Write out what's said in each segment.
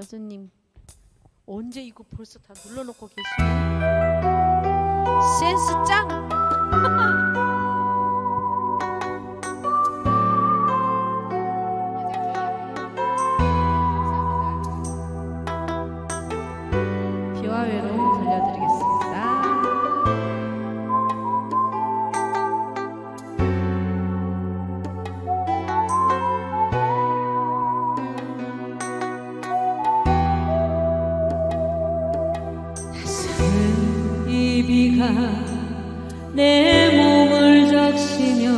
교수님. 언제 이거 벌써 다 눌러놓고 계시네 센스 짱! 비가 내 몸을 적시며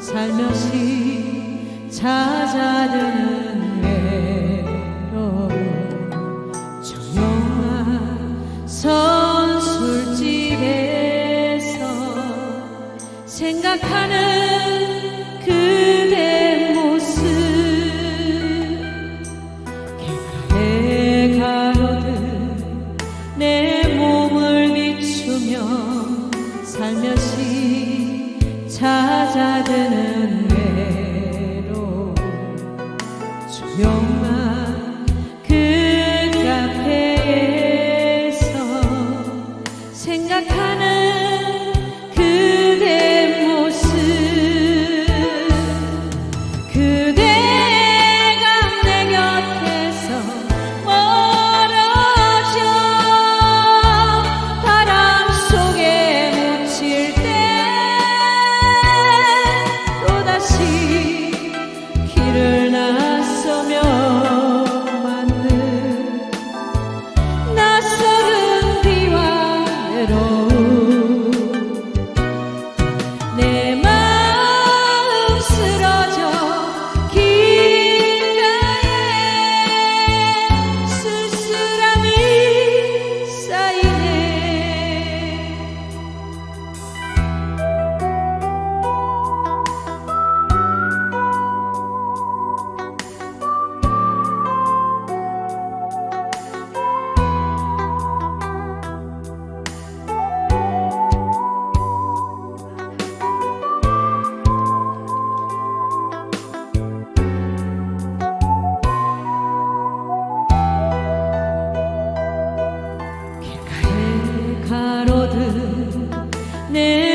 살며시 찾아드는 외로움 조용한 선술집에서 생각하는 살며시 찾아드는 new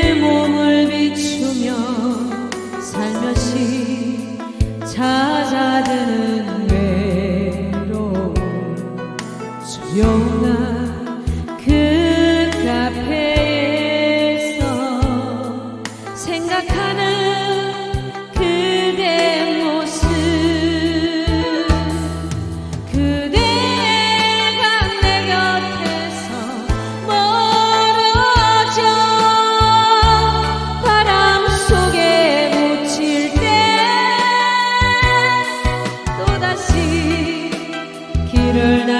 길을 나